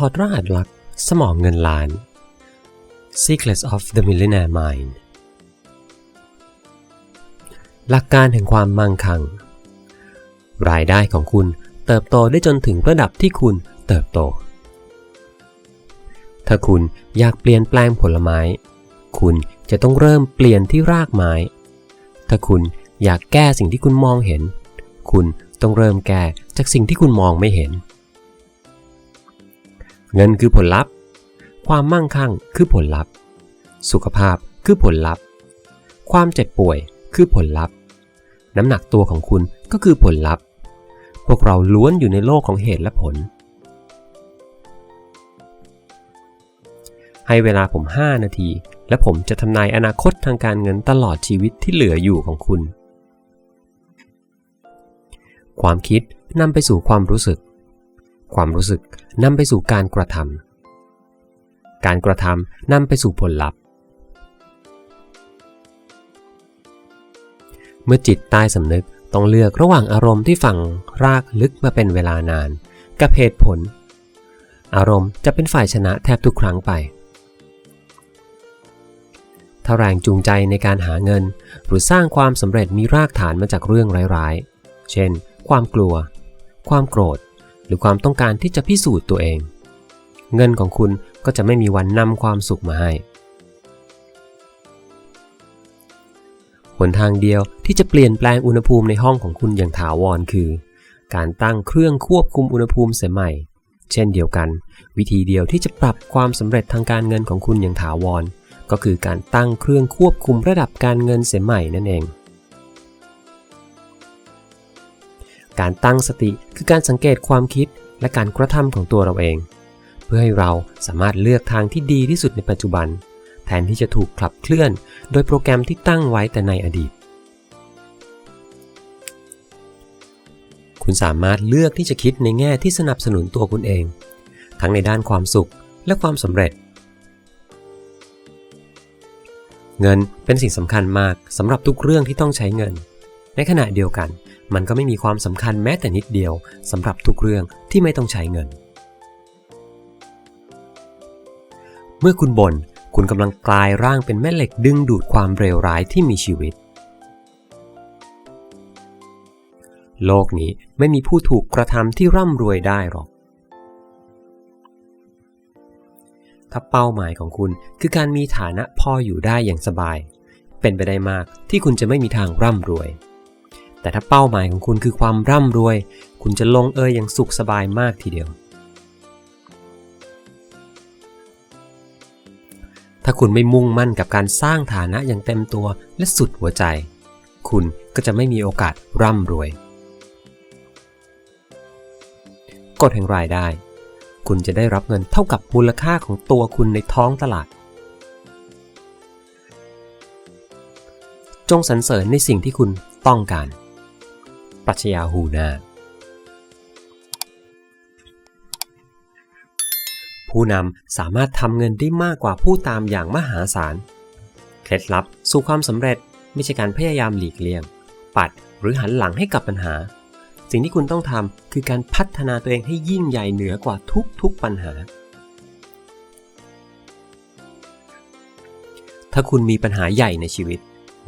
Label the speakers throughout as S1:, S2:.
S1: ถอดรหัสลักสมองเงินล้าน Secrets of the Millionaire Mind หลักการแห่งความมั่งคั่ง รายได้ของคุณเติบโตได้จนถึงระดับที่คุณเติบโต ถ้าคุณอยากเปลี่ยนแปลงผลไม้ คุณจะต้องเริ่มเปลี่ยนที่รากไม้ ถ้าคุณอยากแก้สิ่งที่คุณมองเห็น คุณต้องเริ่มแก้จากสิ่งที่คุณมองไม่เห็น เงินคือผลลัพธ์ ความมั่งคั่งคือผลลัพธ์ สุขภาพคือผลลัพธ์ ความเจ็บป่วยคือผลลัพธ์ น้ำหนักตัวของคุณก็คือผลลัพธ์ พวกเราล้วนอยู่ในโลกของเหตุและผล ให้เวลาผม 5 นาที และผมจะทำนายอนาคตทางการเงินตลอดชีวิตที่เหลืออยู่ของคุณ ความคิดนำไปสู่ความรู้สึก ความรู้สึกนำไปสู่การกระทำการกระทำนำไปสู่ผลลัพธ์ เมื่อจิตใต้สำนึกต้องเลือกระหว่างอารมณ์ที่ฝังรากลึกมาเป็นเวลานาน กับเหตุผล อารมณ์จะเป็นฝ่ายชนะแทบทุกครั้งไปถ้าแรงจูงใจในการหาเงิน หรือสร้างความสำเร็จมีรากฐานมาจากเรื่องร้ายๆ เช่น ความกลัว ความโกรธ หรือความต้องการที่จะพิสูจน์ตัวเอง เงินของคุณก็จะไม่มีวันนำความสุขมาให้หนทางเดียวที่จะเปลี่ยนแปลงอุณหภูมิในห้องของคุณอย่างถาวรคือ การตั้งเครื่องควบคุมอุณหภูมิเสียใหม่ เช่นเดียวกัน วิธีเดียวที่จะปรับความสำเร็จทางการเงินของคุณอย่างถาวร ก็คือการตั้งเครื่องควบคุมระดับการเงินเสียใหม่นั่นเอง การตั้งสติคือการสังเกตความคิดและการกระทำของตัวเราเอง เพื่อให้เราสามารถเลือกทางที่ดีที่สุดในปัจจุบัน แทนที่จะถูกขับเคลื่อน โดยโปรแกรมที่ตั้งไว้แต่ในอดีต คุณสามารถเลือกที่จะคิดในแง่ที่สนับสนุนตัวคุณเอง ทั้งในด้านความสุขและความสำเร็จ เงินเป็นสิ่งสำคัญมากสำหรับทุกเรื่องที่ต้องใช้เงิน ในขณะเดียวกัน มันก็ไม่มีความสำคัญแม้แต่นิดเดียวสำหรับทุกเรื่องที่ไม่ต้องใช้เงิน เมื่อคุณบน่นคุณกำลังกลายร่างเป็นแม่เหล็กดึงดูดความเร็วร้ายที่มีชีวิต โลกนี้ไม่มีผู้ถูกกระทำที่ร่ำรวยได้หรอกถ้าเป้าหมายของคุณคือการมีฐานะพออยู่ได้อย่างสบาย เป็นไปได้มากที่คุณจะไม่มีทางร่ำรวย แต่ถ้าเป้าหมายของคุณคือความร่ำรวย คุณจะลงเอยอย่างสุขสบายมากทีเดียว ถ้าคุณไม่มุ่งมั่นกับการสร้างฐานะอย่างเต็มตัวและสุดหัวใจ คุณก็จะไม่มีโอกาสร่ำรวย กฎแห่งรายได้ คุณจะได้รับเงินเท่ากับมูลค่าของตัวคุณในท้องตลาดจงสรรเสริญในสิ่งที่คุณต้องการ ปรัชญาฮูนา ผู้นำสามารถทำเงินได้มากกว่าผู้ตามอย่างมหาศาล เคล็ดลับสู่ความสำเร็จไม่ใช่การพยายามหลีกเลี่ยง ปัดหรือหันหลังให้กับปัญหา สิ่งที่คุณต้องทำคือการพัฒนาตัวเองให้ยิ่งใหญ่เหนือกว่าทุกๆปัญหา ถ้าคุณมีปัญหาใหญ่ในชีวิต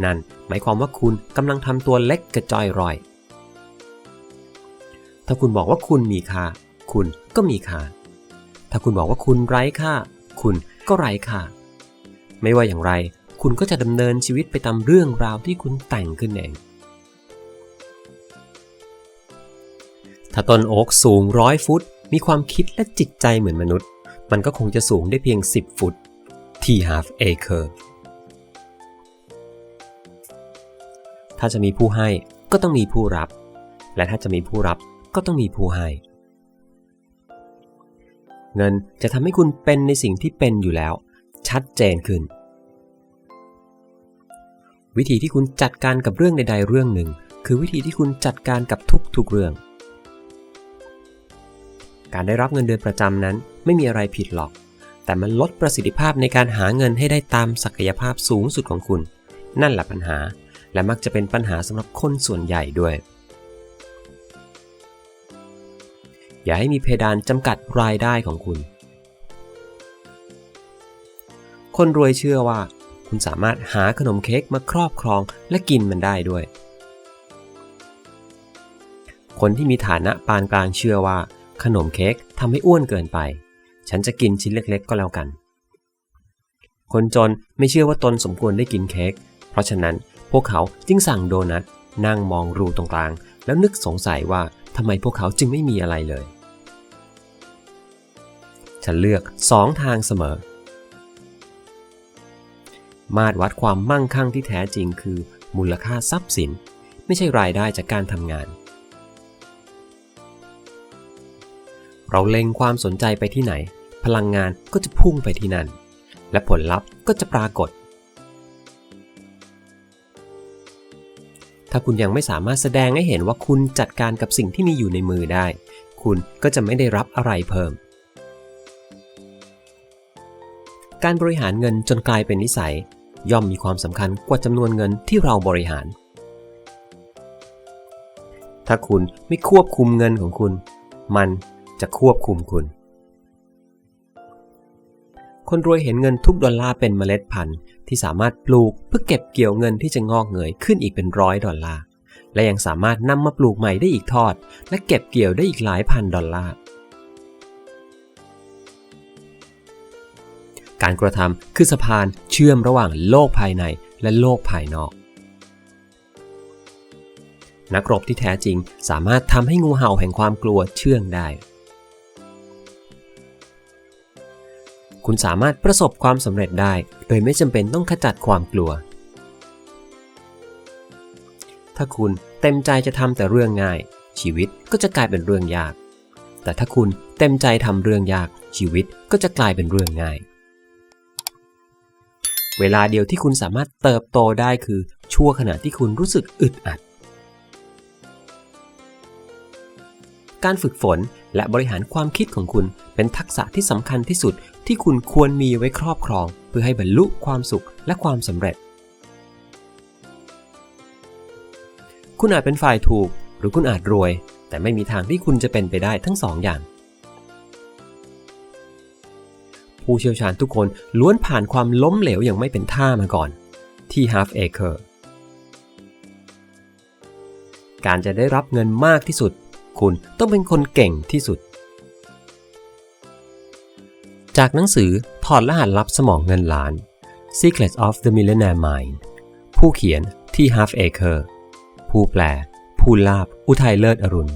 S1: นั่นหมายความว่าคุณกำลังทำตัวเล็กกระจอยรอย ถ้าคุณบอกว่าคุณมีค่า คุณก็มีค่า ถ้าคุณบอกว่าคุณไร้ค่า คุณก็ไร้ค่า ไม่ว่าอย่างไร คุณก็จะดำเนินชีวิตไปตามเรื่องราวที่คุณแต่งขึ้นเอง ถ้าต้นโอ๊กสูงร้อยฟุต มีความคิดและจิตใจเหมือนมนุษย์ มันก็คงจะสูงได้เพียง 10 ฟุต T half acre ถ้าจะมีผู้ให้ก็ต้องมีผู้รับ และถ้าจะมีผู้รับ ก็ต้องมีผู้ให้ เงินจะทำให้คุณเป็นในสิ่งที่เป็นอยู่แล้ว ชัดเจนขึ้น วิธีที่คุณจัดการกับเรื่องใดๆเรื่องหนึ่ง คือวิธีที่คุณจัดการกับทุกๆเรื่อง การได้รับเงินเดือนประจำนั้นไม่มีอะไรผิดหรอก แต่มันลดประสิทธิภาพในการหาเงินให้ได้ตามศักยภาพสูงสุดของคุณ นั่นแหละปัญหาและมักจะเป็นปัญหาสำหรับคนส่วนใหญ่ด้วย อย่าให้มีเพดานจำกัดรายได้ของคุณ คนรวยเชื่อว่า คุณสามารถหาขนมเค้กมาครอบครองและกินมันได้ด้วย คนที่มีฐานะปานกลางเชื่อว่า ขนมเค้กทำให้อ้วนเกินไป ฉันจะกินชิ้นเล็ก ๆ ก็แล้วกัน คนจนไม่เชื่อว่าตนสมควรได้กินเค้กเพราะฉะนั้นพวกเขาจึงสั่งโดนัทนั่งมองรูตรงกลาง แล้วนึกสงสัยว่าทำไมพวกเขาจึงไม่มีอะไรเลย ฉันเลือกสองทางเสมอ มาตรวัดความมั่งคั่งที่แท้จริงคือ มูลค่าทรัพย์สิน ไม่ใช่รายได้จากการทำงาน เราเล็งความสนใจไปที่ไหน พลังงานก็จะพุ่งไปที่นั่น และผลลัพธ์ก็จะปรากฏถ้าคุณยังไม่สามารถแสดงให้เห็นว่าคุณจัดการกับสิ่งที่มีอยู่ในมือได้ คุณก็จะไม่ได้รับอะไรเพิ่ม การบริหารเงินจนกลายเป็นนิสัย ย่อมมีความสำคัญกว่าจำนวนเงินที่เราบริหาร ถ้าคุณไม่ควบคุมเงินของคุณ มันจะควบคุมคุณ คนรวยเห็นเงินทุกดอลลาร์เป็นเมล็ดพันธุ์ที่สามารถปลูกเพื่อเก็บเกี่ยวเงินที่จะงอกเงยขึ้นอีกเป็นร้อยดอลลาร์และยังสามารถนำมาปลูกใหม่ได้อีกทอด และเก็บเกี่ยวได้อีกหลายพันดอลลาร์ การกระทำคือสะพานเชื่อมระหว่างโลกภายในและโลกภายนอก นักรบที่แท้จริงสามารถทำให้งูเห่าแห่งความกลัวเชื่องได้ คุณสามารถประสบความสำเร็จได้ โดยไม่จำเป็นต้องขจัดความกลัว ถ้าคุณเต็มใจจะทำแต่เรื่องง่าย ชีวิตก็จะกลายเป็นเรื่องยาก แต่ถ้าคุณเต็มใจทำเรื่องยากชีวิตก็จะกลายเป็นเรื่องง่าย เวลาเดียวที่คุณสามารถเติบโตได้คือชั่วขณะที่คุณรู้สึกอึดอัด การฝึกฝนและบริหารความคิดของคุณเป็นทักษะที่สำคัญที่สุดที่คุณควรมีไว้ครอบครอง เพื่อให้บรรลุความสุขและความสำเร็จ คุณอาจเป็นฝ่ายถูก หรือคุณอาจรวย แต่ไม่มีทางที่คุณจะเป็นไปได้ทั้งสองอย่าง ผู้เชี่ยวชาญทุกคนล้วนผ่านความล้มเหลวอย่างไม่เป็นท่ามาก่อน ที่ Half Acre การจะได้รับเงินมากที่สุด คุณต้องเป็นคนเก่งที่สุด จากหนังสือถอดรหัสลับสมองเงินล้าน Secrets of the Millionaire Mind ผู้เขียนที่ Half Acre ผู้แปล ผู้ลาบ อุทัยเลิศอรุณ